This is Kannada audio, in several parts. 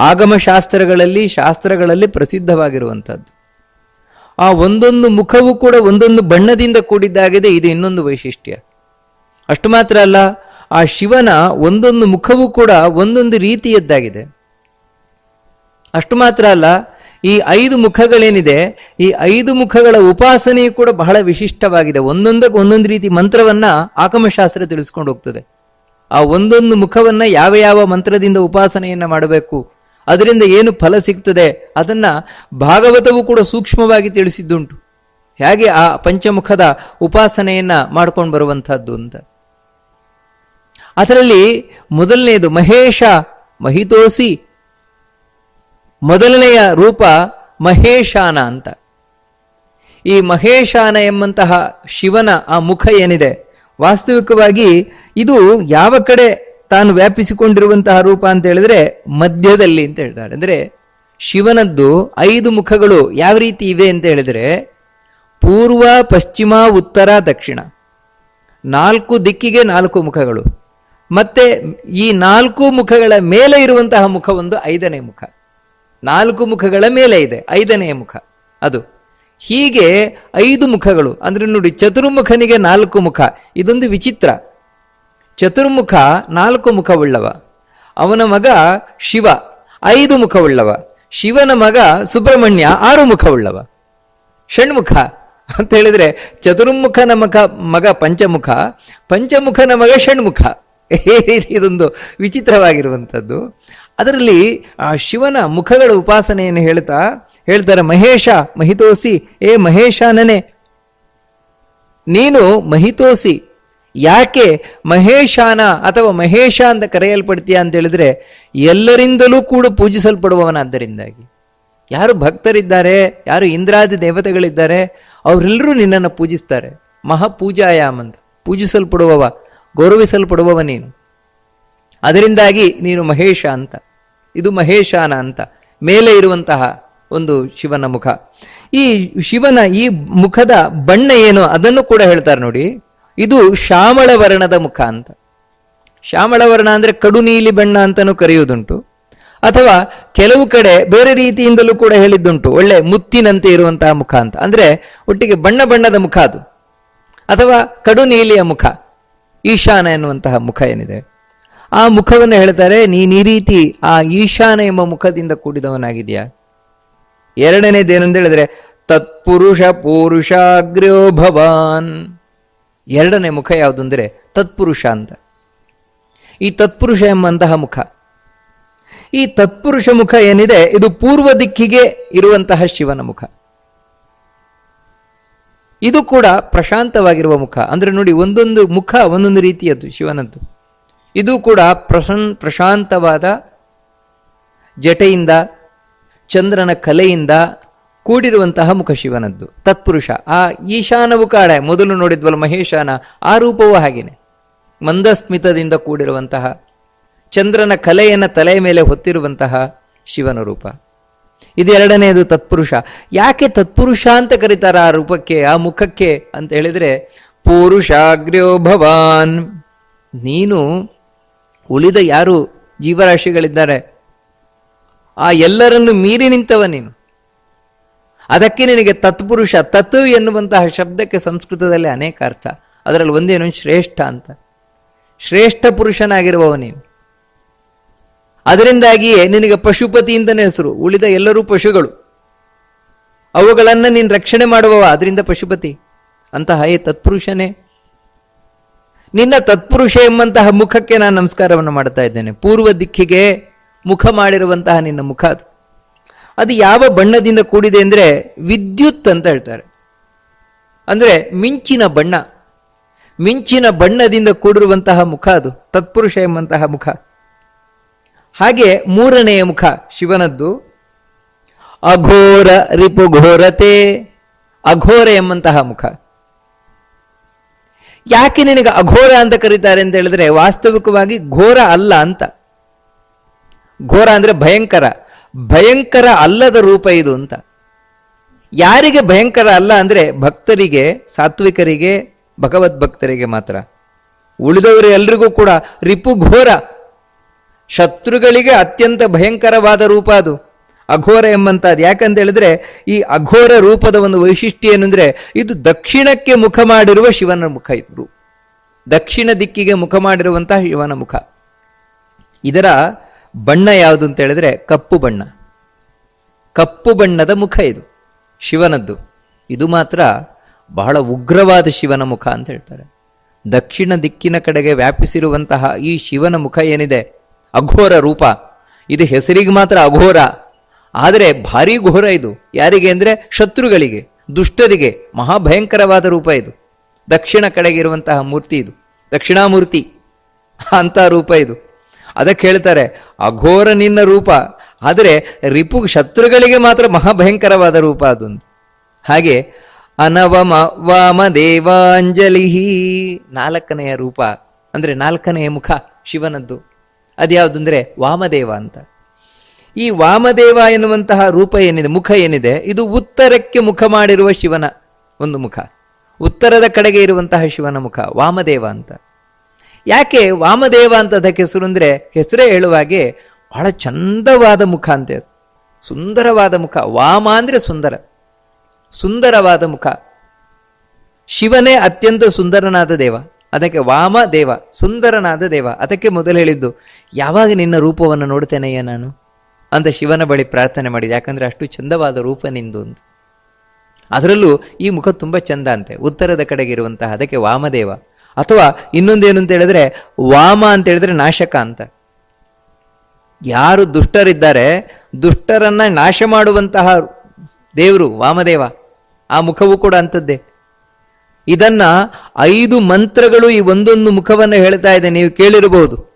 ಆಗಮಶಾಸ್ತ್ರಗಳಲ್ಲಿ, ಶಾಸ್ತ್ರಗಳಲ್ಲಿ ಪ್ರಸಿದ್ಧವಾಗಿರುವಂಥದ್ದು. ಆ ಒಂದೊಂದು ಮುಖವೂ ಕೂಡ ಒಂದೊಂದು ಬಣ್ಣದಿಂದ ಕೂಡಿದ್ದಾಗಿದೆ, ಇದು ಇನ್ನೊಂದು ವೈಶಿಷ್ಟ್ಯ. ಅಷ್ಟು ಮಾತ್ರ ಅಲ್ಲ, ಆ ಶಿವನ ಒಂದೊಂದು ಮುಖವೂ ಕೂಡ ಒಂದೊಂದು ರೀತಿಯದ್ದಾಗಿದೆ. ಅಷ್ಟು ಮಾತ್ರ ಅಲ್ಲ, ಈ ಐದು ಮುಖಗಳೇನಿದೆ, ಈ ಐದು ಮುಖಗಳ ಉಪಾಸನೆಯು ಕೂಡ ಬಹಳ ವಿಶಿಷ್ಟವಾಗಿದೆ. ಒಂದೊಂದಕ್ಕೆ ಒಂದೊಂದು ರೀತಿ ಮಂತ್ರವನ್ನ ಆಗಮಶಾಸ್ತ್ರ ತಿಳಿಸ್ಕೊಂಡು ಹೋಗ್ತದೆ. ಆ ಒಂದೊಂದು ಮುಖವನ್ನ ಯಾವ ಯಾವ ಮಂತ್ರದಿಂದ ಉಪಾಸನೆಯನ್ನ ಮಾಡಬೇಕು ಅದರಿಂದ ಏನು ಫಲ ಸಿಗ್ತದೆ? ಅದನ್ನ ಭಾಗವತವು ಕೂಡ ಸೂಕ್ಷ್ಮವಾಗಿ ತಿಳಿಸಿದ್ದುಂಟು. ಹೇಗೆ ಆ ಪಂಚಮುಖದ ಉಪಾಸನೆಯನ್ನ ಮಾಡ್ಕೊಂಡು ಬರುವಂತಹದ್ದು ಅಂತ. ಅದರಲ್ಲಿ ಮೊದಲನೆಯದು ಮಹೇಶ ಮಹಿತೋಸಿ, ಮೊದಲನೆಯ ರೂಪ ಮಹೇಶಾನ ಅಂತ. ಈ ಮಹೇಶಾನ ಎಂಬಂತಹ ಶಿವನ ಆ ಮುಖ ಏನಿದೆ? ವಾಸ್ತವಿಕವಾಗಿ ಇದು ಯಾವ ಕಡೆ ತಾನು ವ್ಯಾಪಿಸಿಕೊಂಡಿರುವಂತಹ ರೂಪ ಅಂತ ಹೇಳಿದ್ರೆ ಮಧ್ಯದಲ್ಲಿ ಅಂತ ಹೇಳ್ತಾರೆ. ಅಂದರೆ ಶಿವನದ್ದು ಐದು ಮುಖಗಳು ಯಾವ ರೀತಿ ಇವೆ ಅಂತ ಹೇಳಿದರೆ ಪೂರ್ವ, ಪಶ್ಚಿಮ, ಉತ್ತರ, ದಕ್ಷಿಣ. ನಾಲ್ಕು ದಿಕ್ಕಿಗೆ ನಾಲ್ಕು ಮುಖಗಳು. ಮತ್ತೆ ಈ ನಾಲ್ಕು ಮುಖಗಳ ಮೇಲೆ ಇರುವಂತಹ ಮುಖ ಒಂದು ಐದನೇ ಮುಖ. ನಾಲ್ಕು ಮುಖಗಳ ಮೇಲೆ ಇದೆ, ಐದನೇ ಮುಖ ಅದು. ಹೀಗೆ ಐದು ಮುಖಗಳು. ಅಂದರೆ ನೋಡಿ, ಚತುರ್ಮುಖನಿಗೆ ನಾಲ್ಕು ಮುಖ. ಇದೊಂದು ವಿಚಿತ್ರ. ಚತುರ್ಮುಖ ನಾಲ್ಕು ಮುಖವುಳ್ಳವ. ಅವನ ಮಗ ಶಿವ ಐದು ಮುಖವುಳ್ಳವ. ಶಿವನ ಮಗ ಸುಬ್ರಹ್ಮಣ್ಯ ಆರು ಮುಖವುಳ್ಳವ. ಷಣ್ಮುಖ ಅಂತ ಹೇಳಿದ್ರೆ ಚತುರ್ಮುಖನ ಮಗ ಮಗ ಪಂಚಮುಖ, ಪಂಚಮುಖನ ಮಗ ಷಣ್ಮುಖ. ಈ ರೀತಿ ಇದೊಂದು ವಿಚಿತ್ರವಾಗಿರುವಂಥದ್ದು. ಅದರಲ್ಲಿ, ಆ, ಶಿವನ ಮುಖಗಳ ಉಪಾಸನೆಯನ್ನು ಹೇಳ್ತಾ, ಹೇಳ್ತಾರೆ, ಮಹೇಶ, ಮಹಿತೋಸಿ, ಏ ಮಹೇಶನನೇ, ನೀನು ಮಹಿತೋಸಿ ಯಾಕೆ ಮಹೇಶಾನ ಅಥವಾ ಮಹೇಶ ಅಂತ ಕರೆಯಲ್ಪಡ್ತೀಯ ಅಂತ ಹೇಳಿದ್ರೆ ಎಲ್ಲರಿಂದಲೂ ಕೂಡ ಪೂಜಿಸಲ್ಪಡುವವನಾದ್ದರಿಂದಾಗಿ. ಯಾರು ಭಕ್ತರಿದ್ದಾರೆ, ಯಾರು ಇಂದ್ರಾದಿ ದೇವತೆಗಳಿದ್ದಾರೆ, ಅವರೆಲ್ಲರೂ ನಿನ್ನನ್ನು ಪೂಜಿಸ್ತಾರೆ. ಮಹಾಪೂಜಾಯಾಮ್ ಅಂತ. ಪೂಜಿಸಲ್ಪಡುವವ, ಗೌರವಿಸಲ್ಪಡುವವ ನೀನು. ಅದರಿಂದಾಗಿ ನೀನು ಮಹೇಶ ಅಂತ. ಇದು ಮಹೇಶಾನ ಅಂತ. ಮೇಲೆ ಇರುವಂತಹ ಒಂದು ಶಿವನ ಮುಖ. ಈ ಶಿವನ ಈ ಮುಖದ ಬಣ್ಣ ಏನು ಅದನ್ನು ಕೂಡ ಹೇಳ್ತಾರೆ ನೋಡಿ. ಇದು ಶ್ಯಾಮಳ ವರ್ಣದ ಮುಖ ಅಂತ. ಶ್ಯಾಮಳ ವರ್ಣ ಅಂದ್ರೆ ಕಡು ನೀಲಿ ಬಣ್ಣ ಅಂತಲೂ ಕರೆಯುವುದುಂಟು. ಅಥವಾ ಕೆಲವು ಕಡೆ ಬೇರೆ ರೀತಿಯಿಂದಲೂ ಕೂಡ ಹೇಳಿದ್ದುಂಟು, ಒಳ್ಳೆ ಮುತ್ತಿನಂತೆ ಇರುವಂತಹ ಮುಖ ಅಂತ. ಅಂದರೆ ಒಟ್ಟಿಗೆ ಬಣ್ಣ ಬಣ್ಣದ ಮುಖ ಅದು. ಅಥವಾ ಕಡು ನೀಲಿಯ ಮುಖ, ಈಶಾನ ಎನ್ನುವಂತಹ ಮುಖ ಏನಿದೆ. ಆ ಮುಖವನ್ನು ಹೇಳ್ತಾರೆ, ನೀನು ಈ ರೀತಿ ಆ ಈಶಾನ ಎಂಬ ಮುಖದಿಂದ ಕೂಡಿದವನಾಗಿದೆಯಾ? ಎರಡನೇದೇನೆಂದು ಹೇಳಿದ್ರೆ ತತ್ಪುರುಷ ಪುರುಷಾಗ್ರ್ಯೋ ಭವಾನ್. ಎರಡನೇ ಮುಖ ಯಾವುದು ಅಂದರೆ ತತ್ಪುರುಷ ಅಂತ. ಈ ತತ್ಪುರುಷ ಎಂಬಂತಹ ಮುಖ. ಈ ತತ್ಪುರುಷ ಮುಖ ಏನಿದೆ? ಇದು ಪೂರ್ವ ದಿಕ್ಕಿಗೆ ಇರುವಂತಹ ಶಿವನ ಮುಖ. ಇದು ಕೂಡ ಪ್ರಶಾಂತವಾಗಿರುವ ಮುಖ. ಅಂದ್ರೆ ನೋಡಿ, ಒಂದೊಂದು ಮುಖ ಒಂದೊಂದು ರೀತಿಯದ್ದು ಶಿವನದ್ದು. ಇದು ಕೂಡ ಪ್ರಸನ್ ಪ್ರಶಾಂತವಾದ ಜಟೆಯಿಂದ, ಚಂದ್ರನ ಕಲೆಯಿಂದ ಕೂಡಿರುವಂತಹ ಮುಖ ಶಿವನದ್ದು. ತತ್ಪುರುಷ. ಆ ಈಶಾನವು ಕಾಡೆ, ಮೊದಲು ನೋಡಿದ್ವಲ್ಲ ಮಹೇಶಾನ, ಆ ರೂಪವೂ ಹಾಗೇನೆ. ಮಂದಸ್ಮಿತದಿಂದ ಕೂಡಿರುವಂತಹ, ಚಂದ್ರನ ಕಲೆಯನ್ನು ತಲೆಯ ಮೇಲೆ ಹೊತ್ತಿರುವಂತಹ ಶಿವನ ರೂಪ. ಇದು ಎರಡನೆಯದು ತತ್ಪುರುಷ. ಯಾಕೆ ತತ್ಪುರುಷ ಅಂತ ಕರೀತಾರ ಆ ರೂಪಕ್ಕೆ, ಆ ಮುಖಕ್ಕೆ ಅಂತ ಹೇಳಿದ್ರೆ, ಪುರುಷಾಗ್ರ್ಯೋ ಭವಾನ್. ನೀನು ಉಳಿದ ಯಾರು ಜೀವರಾಶಿಗಳಿದ್ದಾರೆ, ಆ ಎಲ್ಲರನ್ನು ಮೀರಿ ನಿಂತವ ನೀನು. ಅದಕ್ಕೆ ನಿನಗೆ ತತ್ಪುರುಷ, ತತ್ ಎನ್ನುವಂತಹ ಶಬ್ದಕ್ಕೆ ಸಂಸ್ಕೃತದಲ್ಲಿ ಅನೇಕ ಅರ್ಥ. ಅದರಲ್ಲಿ ಒಂದೇನು? ಶ್ರೇಷ್ಠ ಅಂತ. ಶ್ರೇಷ್ಠ ಪುರುಷನಾಗಿರುವವ ಅದರಿಂದಾಗಿಯೇ ನಿನಗೆ ಪಶುಪತಿ ಹೆಸರು. ಉಳಿದ ಎಲ್ಲರೂ ಪಶುಗಳು. ಅವುಗಳನ್ನು ನೀನು ರಕ್ಷಣೆ ಮಾಡುವವ ಅದರಿಂದ ಪಶುಪತಿ. ಅಂತಹ ಏ ತತ್ಪುರುಷನೇ. ನಿನ್ನ ತತ್ಪುರುಷ ಎಂಬಂತಹ ಮುಖಕ್ಕೆ ನಾನು ನಮಸ್ಕಾರವನ್ನು ಮಾಡ್ತಾ ಇದ್ದೇನೆ. ಪೂರ್ವ ದಿಕ್ಕಿಗೆ ಮುಖ ಮಾಡಿರುವಂತಹ ನಿನ್ನ ಮುಖ ಅದು. ಅದು ಯಾವ ಬಣ್ಣದಿಂದ ಕೂಡಿದೆ ಅಂದರೆ ವಿದ್ಯುತ್ ಅಂತ ಹೇಳ್ತಾರೆ. ಅಂದ್ರೆ ಮಿಂಚಿನ ಬಣ್ಣ. ಮಿಂಚಿನ ಬಣ್ಣದಿಂದ ಕೂಡಿರುವಂತಹ ಮುಖ ಅದು, ತತ್ಪುರುಷ ಎಂಬಂತಹ ಮುಖ. ಹಾಗೆ ಮೂರನೆಯ ಮುಖ, ಶಿವನದ್ದು. ಅಘೋರ ರಿಪುಘೋರತೆ ಅಘೋರ ಎಂಬಂತಹ ಮುಖ. ಯಾಕೆ ನಿನಗೆ ಅಘೋರ ಅಂತ ಕರೀತಾರೆ ಅಂತ ಹೇಳಿದ್ರೆ ವಾಸ್ತವಿಕವಾಗಿ ಘೋರ ಅಲ್ಲ ಅಂತ. ಘೋರ ಅಂದ್ರೆ ಭಯಂಕರ. ಭಯಂಕರ ಅಲ್ಲದ ರೂಪ ಇದು ಅಂತ. ಯಾರಿಗೆ ಭಯಂಕರ ಅಲ್ಲ ಅಂದರೆ ಭಕ್ತರಿಗೆ, ಸಾತ್ವಿಕರಿಗೆ ಭಗವದ್ ಭಕ್ತರಿಗೆ ಮಾತ್ರ. ಉಳಿದವರು ಎಲ್ರಿಗೂ ಕೂಡ ರಿಪು ಘೋರ. ಶತ್ರುಗಳಿಗೆ ಅತ್ಯಂತ ಭಯಂಕರವಾದ ರೂಪ ಅದು. ಅಘೋರ ಎಂಬಂತದ್ದು ಯಾಕಂತ ಹೇಳಿದ್ರೆ ಈ ಅಘೋರ ರೂಪದ ಒಂದು ವೈಶಿಷ್ಟ್ಯ ಏನಂದ್ರೆ ಇದು ದಕ್ಷಿಣಕ್ಕೆ ಮುಖ ಮಾಡಿರುವ ಶಿವನ ಮುಖ ಇದ್ರು ದಕ್ಷಿಣ ದಿಕ್ಕಿಗೆ ಮುಖ ಮಾಡಿರುವಂತಹ ಶಿವನ ಮುಖ. ಇದರ ಬಣ್ಣ ಯಾವುದು ಅಂತ ಹೇಳಿದ್ರೆ ಕಪ್ಪು ಬಣ್ಣ. ಕಪ್ಪು ಬಣ್ಣದ ಮುಖ ಇದು, ಶಿವನದ್ದು. ಇದು ಮಾತ್ರ ಬಹಳ ಉಗ್ರವಾದ ಶಿವನ ಮುಖ ಅಂತ ಹೇಳ್ತಾರೆ. ದಕ್ಷಿಣ ದಿಕ್ಕಿನ ಕಡೆಗೆ ವ್ಯಾಪಿಸಿರುವಂತಹ ಈ ಶಿವನ ಮುಖ ಏನಿದೆ? ಅಘೋರ ರೂಪ. ಇದು ಹೆಸರಿಗೆ ಮಾತ್ರ ಅಘೋರ. ಆದರೆ ಭಾರಿ ಘೋರ ಇದು. ಯಾರಿಗೆ ಅಂದರೆ ಶತ್ರುಗಳಿಗೆ, ದುಷ್ಟರಿಗೆ, ಮಹಾಭಯಂಕರವಾದ ರೂಪ ಇದು. ದಕ್ಷಿಣ ಕಡೆಗೆ ಇರುವಂತಹ ಮೂರ್ತಿ ಇದು. ದಕ್ಷಿಣಾಮೂರ್ತಿ. ಅಂತ ರೂಪ ಇದು. ಅದಕ್ಕೆ ಹೇಳ್ತಾರೆ, ಅಘೋರ ನಿನ್ನ ರೂಪ. ಆದರೆ ರಿಪು ಶತ್ರುಗಳಿಗೆ ಮಾತ್ರ ಮಹಾಭಯಂಕರವಾದ ರೂಪ ಅದೊಂದು. ಹಾಗೆ, ಅನವಮ ವಾಮದೇವಾಂಜಲಿ ನಾಲ್ಕನೆಯ ರೂಪ, ಅಂದರೆ ನಾಲ್ಕನೆಯ ಮುಖ ಶಿವನದ್ದು. ಅದ್ಯಾವುದು ಅಂದರೆ ವಾಮದೇವ ಅಂತ. ಈ ವಾಮದೇವ ಎನ್ನುವಂತಹ ರೂಪ ಏನಿದೆ, ಮುಖ ಏನಿದೆ, ಇದು ಉತ್ತರಕ್ಕೆ ಮುಖ ಮಾಡಿರುವ ಶಿವನ ಒಂದು ಮುಖ. ಉತ್ತರದ ಕಡೆಗೆ ಇರುವಂತಹ ಶಿವನ ಮುಖ ವಾಮದೇವ ಅಂತ. ಯಾಕೆ ವಾಮದೇವ ಅಂತ ಅದಕ್ಕೆ ಹೆಸರು ಅಂದರೆ ಹೆಸರೇ ಹೇಳುವಾಗೆ ಬಹಳ ಚಂದವಾದ ಮುಖ ಅಂತೆ. ಸುಂದರವಾದ ಮುಖ. ವಾಮ ಅಂದರೆ ಸುಂದರ. ಸುಂದರವಾದ ಮುಖ. ಶಿವನೇ ಅತ್ಯಂತ ಸುಂದರನಾದ ದೇವ. ಅದಕ್ಕೆ ವಾಮ ದೇವ, ಸುಂದರನಾದ ದೇವ. ಅದಕ್ಕೆ ಮೊದಲು ಹೇಳಿದ್ದು, ಯಾವಾಗ ನಿನ್ನ ರೂಪವನ್ನು ನೋಡ್ತೇನೆಯ್ಯ ನಾನು? ಅಂತ ಶಿವನ ಬಳಿ ಪ್ರಾರ್ಥನೆ ಮಾಡಿದೆ. ಯಾಕಂದರೆ ಅಷ್ಟು ಚಂದವಾದ ರೂಪ ನಿಂದು ಅಂತ. ಅದರಲ್ಲೂ ಈ ಮುಖ ತುಂಬ ಚಂದ ಅಂತೆ. ಉತ್ತರದ ಕಡೆಗಿರುವಂತಹ, ಅದಕ್ಕೆ ವಾಮದೇವ. ಅಥವಾ ಇನ್ನೊಂದೇನು ಅಂತ ಹೇಳಿದ್ರೆ ವಾಮ ಅಂತ ಹೇಳಿದ್ರೆ ನಾಶಕ ಅಂತ. ಯಾರು ದುಷ್ಟರಿದ್ದಾರೆ, ದುಷ್ಟರನ್ನ ನಾಶ ಮಾಡುವಂತಹ ದೇವರು ವಾಮದೇವ, ಆ ಮುಖವೂ ಕೂಡ ಅಂಥದ್ದೇ. ಇದನ್ನ ಐದು ಮಂತ್ರಗಳು ಈ ಒಂದೊಂದು ಮುಖವನ್ನು ಹೇಳ್ತಾ ಇದೆ, ನೀವು ಕೇಳಿರಬಹುದು.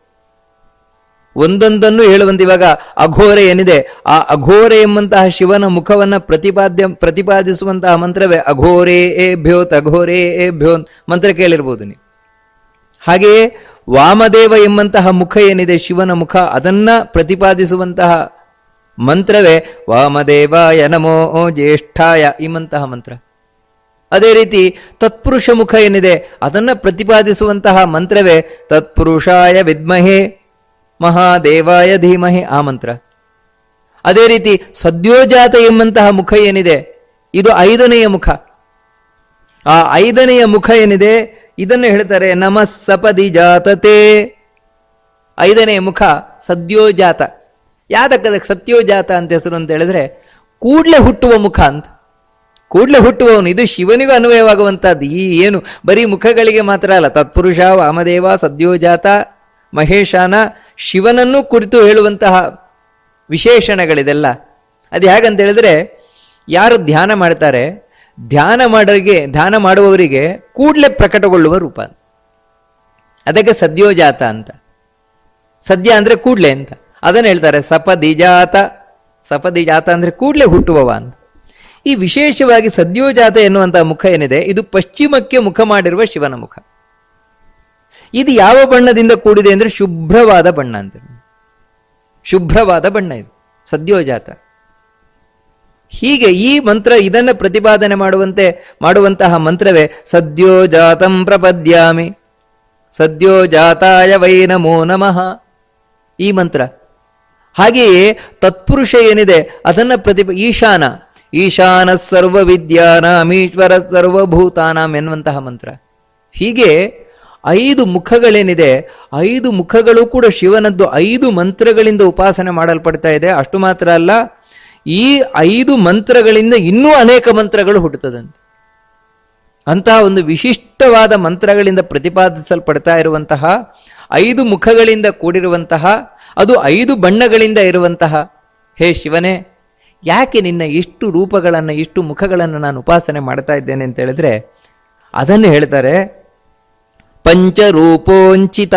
ಒಂದೊಂದನ್ನು ಹೇಳುವಂತ ಇವಾಗ ಅಘೋರೆ ಏನಿದೆ, ಆ ಅಘೋರೆ ಎಂಬಂತಹ ಶಿವನ ಮುಖವನ್ನ ಪ್ರತಿಪಾದ್ಯ, ಪ್ರತಿಪಾದಿಸುವಂತಹ ಮಂತ್ರವೇ ಅಘೋರೇ ಏ ಭ್ಯೋತ್ ಅಘೋರೇ ಏ ಭ್ಯೋತ್ ಮಂತ್ರ ಕೇಳಿರ್ಬೋದು ನೀವು. ಹಾಗೆಯೇ ವಾಮದೇವ ಎಂಬಂತಹ ಮುಖ ಏನಿದೆ ಶಿವನ ಮುಖ, ಅದನ್ನ ಪ್ರತಿಪಾದಿಸುವಂತಹ ಮಂತ್ರವೇ ವಾಮದೇವಾಯ ನಮೋ ಜ್ಯೇಷ್ಠಾಯ ಎಂಬಂತಹ ಮಂತ್ರ. ಅದೇ ರೀತಿ ತತ್ಪುರುಷ ಮುಖ ಏನಿದೆ ಅದನ್ನ ಪ್ರತಿಪಾದಿಸುವಂತಹ ಮಂತ್ರವೇ ತತ್ಪುರುಷಾಯ ವಿದ್ಮಹೆ, ಮಹಾದೇವಾಯ ಧೀಮಹಿ ಆ ಮಂತ್ರ. ಅದೇ ರೀತಿ ಸದ್ಯೋಜಾತ ಎಂಬಂತಹ ಮುಖ ಏನಿದೆ, ಇದು ಐದನೆಯ ಮುಖ. ಆ ಐದನೆಯ ಮುಖ ಏನಿದೆ ಇದನ್ನು ಹೇಳ್ತಾರೆ ನಮಃ ಸಪದಿ ಜಾತತೆ. ಐದನೇ ಮುಖ ಸದ್ಯೋಜಾತ. ಯಾತಕ್ಕದ ಸತ್ಯೋಜಾತ ಅಂತ ಹೆಸರು ಅಂತ ಹೇಳಿದ್ರೆ ಕೂಡ್ಲೆ ಹುಟ್ಟುವ ಮುಖ ಅಂತ. ಕೂಡ್ಲೆ ಹುಟ್ಟುವವನು, ಇದು ಶಿವನಿಗೂ ಅನ್ವಯವಾಗುವಂಥದ್ದು. ಈ ಏನು, ಬರೀ ಮುಖಗಳಿಗೆ ಮಾತ್ರ ಅಲ್ಲ, ತತ್ಪುರುಷ, ವಾಮದೇವ, ಸದ್ಯೋಜಾತ, ಮಹೇಶಾನ, ಶಿವನನ್ನು ಕುರಿತು ಹೇಳುವಂತಹ ವಿಶೇಷಣಗಳಿದೆಲ್ಲ. ಅದು ಹೇಗಂತ ಹೇಳಿದ್ರೆ, ಯಾರು ಧ್ಯಾನ ಮಾಡ್ತಾರೆ ಧ್ಯಾನ ಮಾಡೋರಿಗೆ, ಧ್ಯಾನ ಮಾಡುವವರಿಗೆ ಕೂಡಲೇ ಪ್ರಕಟಗೊಳ್ಳುವ ರೂಪ. ಅದಕ್ಕೆ ಸದ್ಯೋಜಾತ ಅಂತ. ಸದ್ಯ ಅಂದ್ರೆ ಕೂಡಲೇ ಅಂತ. ಅದನ್ನು ಹೇಳ್ತಾರೆ ಸಪದಿಜಾತ ಸಪದಿಜಾತ ಅಂದ್ರೆ ಕೂಡಲೇ ಹುಟ್ಟುವವ ಅಂತ. ಈ ವಿಶೇಷವಾಗಿ ಸದ್ಯೋಜಾತ ಎನ್ನುವಂತಹ ಮುಖ ಏನಿದೆ, ಇದು ಪಶ್ಚಿಮಕ್ಕೆ ಮುಖ ಮಾಡಿರುವ ಶಿವನ ಮುಖ. ಇದು ಯಾವ ಬಣ್ಣದಿಂದ ಕೂಡಿದೆ ಅಂದ್ರೆ ಶುಭ್ರವಾದ ಬಣ್ಣ ಅಂತ. ಶುಭ್ರವಾದ ಬಣ್ಣ ಇದು. ಸದ್ಯೋಜಾತ ಹೀಗೆ ಈ ಮಂತ್ರ ಇದನ್ನ ಪ್ರತಿಪಾದನೆ ಮಾಡುವಂತೆ, ಮಾಡುವಂತಹ ಮಂತ್ರವೇ, ಸದ್ಯೋ ಜಾತಂ ಪ್ರಪದ್ಯಾಮಿ. ಸದ್ಯೋಜಾತಾಯ ವೈ ನಮೋ ನಮಃ. ಈ ಮಂತ್ರ. ಹಾಗೆಯೇ ತತ್ಪುರುಷ ಏನಿದೆ, ಅದನ್ನ ಪ್ರತಿಪ, ಈಶಾನ. ಈಶಾನ ಸರ್ವ ವಿದ್ಯಾನಾಮೀಶ್ವರ ಸರ್ವಭೂತಾನಾಂ ಎನ್ನುವಂತಹ ಮಂತ್ರ. ಹೀಗೆ ಐದು ಮುಖಗಳೇನಿದೆ, ಐದು ಮುಖಗಳು ಕೂಡ ಶಿವನದ್ದು ಐದು ಮಂತ್ರಗಳಿಂದ ಉಪಾಸನೆ ಮಾಡಲ್ಪಡ್ತಾ ಇದೆ. ಅಷ್ಟು ಮಾತ್ರ ಅಲ್ಲ ಈ ಐದು ಮಂತ್ರಗಳಿಂದ ಇನ್ನೂ ಅನೇಕ ಮಂತ್ರಗಳು ಹುಟ್ಟುತ್ತದಂತೆ. ಅಂತಹ ಒಂದು ವಿಶಿಷ್ಟವಾದ ಮಂತ್ರಗಳಿಂದ ಪ್ರತಿಪಾದಿಸಲ್ಪಡ್ತಾ ಇರುವಂತಹ, ಐದು ಮುಖಗಳಿಂದ ಕೂಡಿರುವಂತಹ, ಅದು ಐದು ಬಣ್ಣಗಳಿಂದ ಇರುವಂತಹ, ಹೇ ಶಿವನೇ, ಯಾಕೆ ನಿನ್ನ ಇಷ್ಟು ರೂಪಗಳನ್ನು, ಇಷ್ಟು ಮುಖಗಳನ್ನು ನಾನು ಉಪಾಸನೆ ಮಾಡ್ತಾ ಇದ್ದೇನೆ ಅಂತ ಹೇಳಿದ್ರೆ, ಅದನ್ನು ಹೇಳ್ತಾರೆ, ಪಂಚರೂಪೋಂಚಿತ.